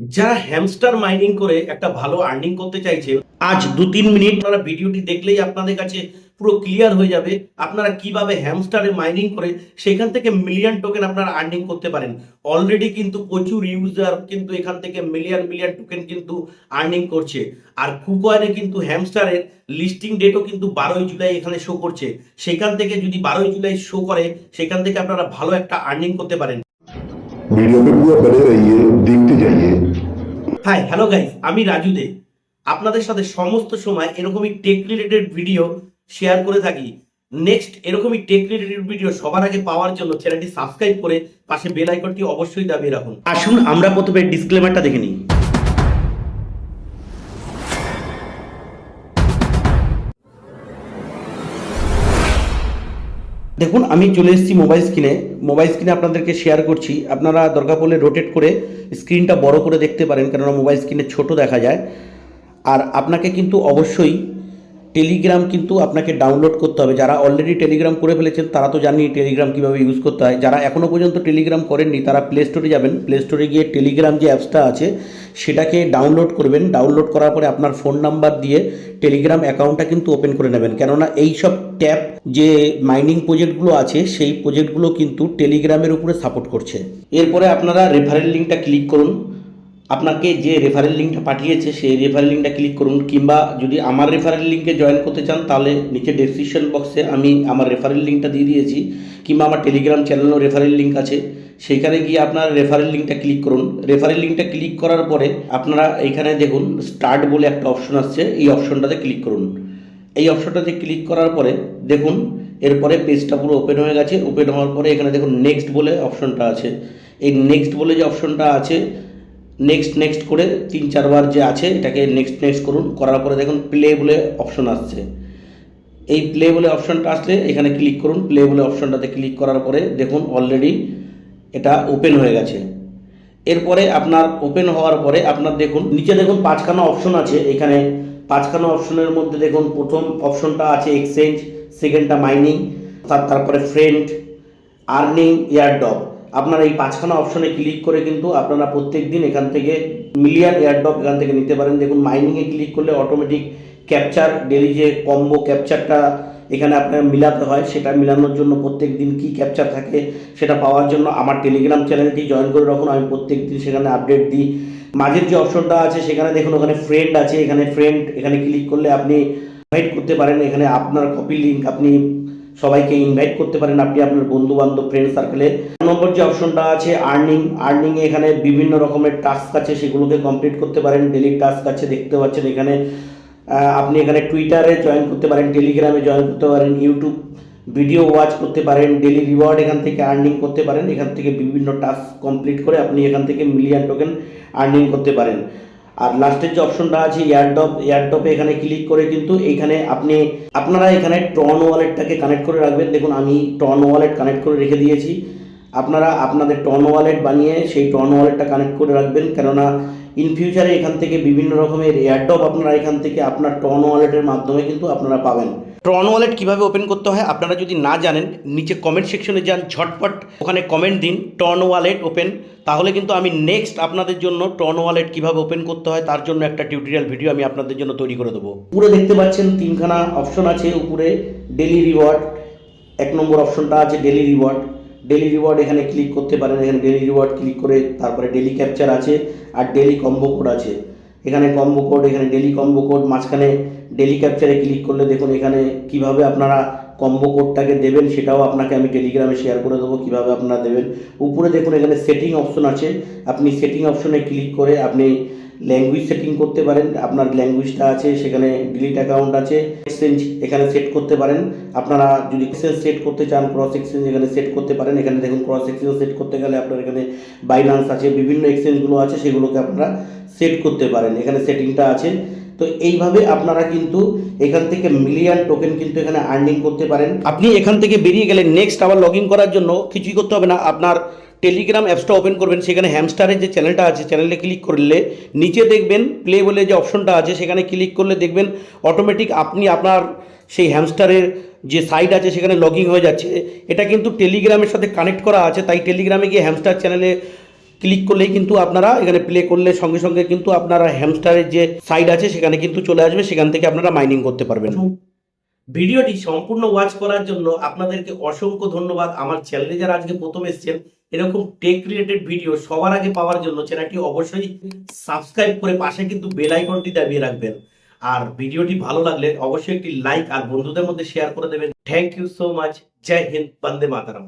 যারা hamster mining করে একটা ভালো আর্নিং করতে চাইছে, আজ দু তিন মিনিট আপনারা ভিডিওটি দেখলেই আপনাদের কাছে পুরো ক্লিয়ার হয়ে যাবে আপনারা কীভাবে হ্যামস্টারে মাইনিং করে সেখান থেকে মিলিয়ন টোকেন আপনারা আর্নিং করতে পারেন। অলরেডি কিন্তু প্রচুর ইউজার কিন্তু এখান থেকে মিলিয়ন মিলিয়ন টোকেন কিন্তু আর্নিং করছে। আর কুকয়ারে কিন্তু হ্যামস্টারের লিস্টিং ডেটও কিন্তু বারোই জুলাই এখানে শো করছে। সেখান থেকে যদি বারোই জুলাই শো করে, সেখান থেকে আপনারা ভালো একটা আর্নিং করতে পারেন। পুরো দেখতে যাইয়ে। হাই হ্যালো গাইস আমি রাজু দে। আপনাদের সাথে সমস্ত সময় এরকমই টেক রিলেটেড ভিডিও শেয়ার করে থাকি। নেক্সট এরকমই টেক রিলেটেড ভিডিও সবার আগে পাওয়ার জন্য চ্যানেলটি সাবস্ক্রাইব করে পাশে বেল আইকনটি অবশ্যই দাবিয়ে রাখুন। আসুন, আমরা প্রথমে ডিসক্লেমারটা দেখে নিই। দেখুন, আমি চলে এসেছি মোবাইল স্ক্রিনে মোবাইল স্ক্রিনে আপনাদেরকে শেয়ার করছি। আপনারা দরকার পড়লে রোটেট করে স্ক্রিনটা বড় করে দেখতে পারেন, কেননা মোবাইল স্ক্রিনে ছোট দেখা যায়। আর আপনাকে কিন্তু অবশ্যই টেলিগ্রাম কিন্তু আপনাকে ডাউনলোড করতে হবে। যারা অলরেডি টেলিগ্রাম করে ফেলেছেন, তারা তো জানি টেলিগ্রাম কীভাবে ইউজ করতে হয়। যারা এখনও পর্যন্ত টেলিগ্রাম করেননি, তারা প্লে স্টোরে যাবেন। প্লে স্টোরে গিয়ে টেলিগ্রাম যে অ্যাপসটা আছে, সেটাকে ডাউনলোড করবেন। ডাউনলোড করার পরে আপনার ফোন নাম্বার দিয়ে টেলিগ্রাম অ্যাকাউন্টটা কিন্তু ওপেন করে নেবেন। কেননা এই সব ট্যাপ যে মাইনিং প্রজেক্টগুলো আছে, সেই প্রজেক্টগুলো কিন্তু টেলিগ্রামের উপরে সাপোর্ট করছে। এরপরে আপনারা রেফারেল লিঙ্কটা ক্লিক করুন। আপনাকে যে রেফারেল লিঙ্কটা পাঠিয়েছে, সেই রেফারেল লিঙ্কটা ক্লিক করুন, কিংবা যদি আমার রেফারেল লিঙ্কে জয়েন করতে চান, তাহলে নিচে ডেসক্রিপশন বক্সে আমি আমার রেফারেল লিঙ্কটা দিয়ে দিয়েছি, কিংবা আমার টেলিগ্রাম চ্যানেলেও রেফারেল লিঙ্ক আছে। সেইখানে গিয়ে আপনার রেফারেল লিঙ্কটা ক্লিক করুন। রেফারেল লিঙ্কটা ক্লিক করার পরে আপনারা এইখানে দেখুন স্টার্ট বলে একটা অপশন আসছে, এই অপশনটাতে ক্লিক করুন। এই অপশনটাতে ক্লিক করার পরে দেখুন, এরপরে পেজটা পুরো ওপেন হয়ে গেছে। ওপেন হওয়ার পরে এখানে দেখুন নেক্সট বলে অপশনটা আছে। এই নেক্সট বলে যে অপশনটা আছে নেক্সট নেক্সট করে তিন চারবার যে আছে, এটাকে নেক্সট নেক্সট করুন। করার পরে দেখুন প্লে বলে অপশন আসছে। এই প্লে বলে অপশনটা আসলে এখানে ক্লিক করুন। প্লে বলে অপশনটাতে ক্লিক করার পরে দেখুন অলরেডি এটা ওপেন হয়ে গেছে। এরপরে আপনার ওপেন হওয়ার পরে আপনার দেখুন, নিচে দেখুন পাঁচখানা অপশন আছে। এখানে পাঁচখানা অপশনের মধ্যে দেখুন প্রথম অপশনটা আছে এক্সচেঞ্জ সেকেন্ডটা মাইনিং তার, তারপরে ফ্রেন্ড আর্নিং এয়ারড্রপ আপনারা এই পাঁচখানা অপশনে ক্লিক করে কিন্তু আপনারা প্রত্যেক দিন এখান থেকে মিলিয়ন এয়ারড্রপ এখান থেকে নিতে পারেন। দেখুন মাইনিংয়ে ক্লিক করলে অটোমেটিক ক্যাপচার ডেলি যে কম্বো ক্যাপচারটা এখানে আপনার মিলাতে হয়, সেটা মিলানোর জন্য প্রত্যেক দিন কী ক্যাপচার থাকে সেটা পাওয়ার জন্য আমার টেলিগ্রাম চ্যানেলটি জয়েন করে রাখুন। আমি প্রত্যেক দিন সেখানে আপডেট দিই। মাঝের যে অপশনটা আছে, সেখানে দেখুন, ওখানে ফ্রেন্ড আছে। এখানে ফ্রেন্ড এখানে ক্লিক করলে আপনি ইনভাইট করতে পারেন। এখানে আপনার কপি লিঙ্ক আপনি সবাইকে ইনভাইট করতে পারেন আপনি আপনার বন্ধু বান্ধব ফ্রেন্ড সার্কেলে নম্বর যে অপশনটা আছে আর্নিং আর্নিং এখানে বিভিন্ন রকমের টাস্ক আছে, সেগুলোকে কমপ্লিট করতে পারেন। ডেলি টাস্ক আছে, দেখতে পাচ্ছেন এখানে। আপনি এখানে টুইটারে জয়েন করতে পারেন টেলিগ্রামে জয়েন করতে পারেন ইউটিউব ভিডিও ওয়াচ করতে পারেন ডেলি রিওয়ার্ড এখান থেকে আর্নিং করতে পারেন। এখান থেকে বিভিন্ন টাস্ক কমপ্লিট করে আপনি এখান থেকে মিলিয়ন টোকেন আর্নিং করতে পারেন। আর লাস্টের যে অপশনটা আছে এয়ারডপ এয়ারডপে এখানে ক্লিক করে কিন্তু এইখানে আপনি, আপনারা এখানে টন ওয়ালেটটাকে কানেক্ট করে রাখবেন। দেখুন, আমি টন ওয়ালেট কানেক্ট করে রেখে দিয়েছি। আপনারা আপনাদের টন ওয়ালেট বানিয়ে সেই টন ওয়ালেটটা কানেক্ট করে রাখবেন। কেননা ইন ফিউচারে এখান থেকে বিভিন্ন রকমের এয়ারডপ আপনারা এখান থেকে আপনার টন ওয়ালেটের মাধ্যমে কিন্তু আপনারা পাবেন। ট্রন ওয়ালেট কীভাবে ওপেন করতে হয় আপনারা যদি না জানেন, নিচে কমেন্ট সেকশনে যান, ঝটপট ওখানে কমেন্ট দিন টর্ন ওয়ালেট ওপেন তাহলে কিন্তু আমি নেক্সট আপনাদের জন্য টর্ন ওয়ালেট কীভাবে ওপেন করতে হয় তার জন্য একটা টিউটোরিয়াল ভিডিও আমি আপনাদের জন্য তৈরি করে দেবো। উপরে দেখতে পাচ্ছেন তিনখানা অপশন আছে, উপরে ডেলি রিওয়ার্ড এক নম্বর অপশনটা আছে ডেলি রিওয়ার্ড ডেলি রিওয়ার্ড এখানে ক্লিক করতে পারেন, এখানে ডেলি রিওয়ার্ড ক্লিক করে তারপরে ডেলি ক্যাপচার আছে, আর ডেলি কম্বো কোড আছে। এখানে কম্বো কোড এখানে ডেলি কম্বো কোড মাঝখানে ডেলি ক্যাপচারে ক্লিক করলে দেখুন এখানে কীভাবে আপনারা কম্বো কোডটাকে দেবেন সেটাও আপনাকে আমি টেলিগ্রামে শেয়ার করে দেবো কীভাবে আপনারা দেবেন। উপরে দেখুন এখানে সেটিং অপশন আছে। আপনি সেটিং অপশনে ক্লিক করে আপনি ল্যাঙ্গুয়েজ সেটিং করতে পারেন। আপনার ল্যাঙ্গুয়েজটা আছে, সেখানে ডিলিট অ্যাকাউন্ট আছে এক্সচেঞ্জ এখানে সেট করতে পারেন। আপনারা যদি এক্সচেঞ্জ সেট করতে চান ক্রস এক্সচেঞ্জ এখানে সেট করতে পারেন। এখানে দেখুন ক্রস এক্সচেঞ্জ সেট করতে গেলে আপনার এখানে বাইনান্স আছে, বিভিন্ন এক্সচেঞ্জগুলো আছে, সেগুলোকে আপনারা সেট করতে পারেন। এখানে সেটিংটা আছে। তো এইভাবে আপনারা কিন্তু এখান থেকে মিলিয়ন টোকেন কিন্তু এখানে আর্নিং করতে পারেন। আপনি এখান থেকে বেরিয়ে গেলে নেক্সট আবার লগ করার জন্য কিছুই করতে হবে না। আপনার টেলিগ্রাম অ্যাপসটা ওপেন করবেন। সেখানে হ্যামস্টারের যে চ্যানেলটা আছে চ্যানেলে ক্লিক করলে নিচে দেখবেন প্লে বলে যে অপশনটা আছে, সেখানে ক্লিক করলে দেখবেন অটোমেটিক আপনি আপনার সেই হ্যামস্টারের যে সাইট আছে, সেখানে লগ হয়ে যাচ্ছে। এটা কিন্তু টেলিগ্রামের সাথে কানেক্ট করা আছে। তাই টেলিগ্রামে গিয়ে হ্যামস্টার চ্যানেলে ক্লিক করলেই কিন্তু আপনারা এখানে প্লে করলে সঙ্গে সঙ্গে কিন্তু আপনারা হ্যামস্টারের যে সাইড আছে সেখানে কিন্তু চলে আসবে, সেখান থেকে আপনারা মাইনিং করতে পারবেন। ভিডিওটি সম্পূর্ণ ওয়াচ করার জন্য আপনাদেরকে অসংখ্য ধন্যবাদ। আমার চ্যানেলে যারা আজকে প্রথম এসেছেন, এরকম টেক রিলেটেড ভিডিও সবার আগে পাওয়ার জন্য চ্যানেলটি অবশ্যই সাবস্ক্রাইব করে পাশে কিন্তু বেল আইকনটি দাবিয়ে রাখবেন। আর ভিডিওটি ভালো লাগলে অবশ্যই একটি লাইক আর বন্ধুদের মধ্যে শেয়ার করে দেবেন। Thank you so much Jai Hind Bande Mataram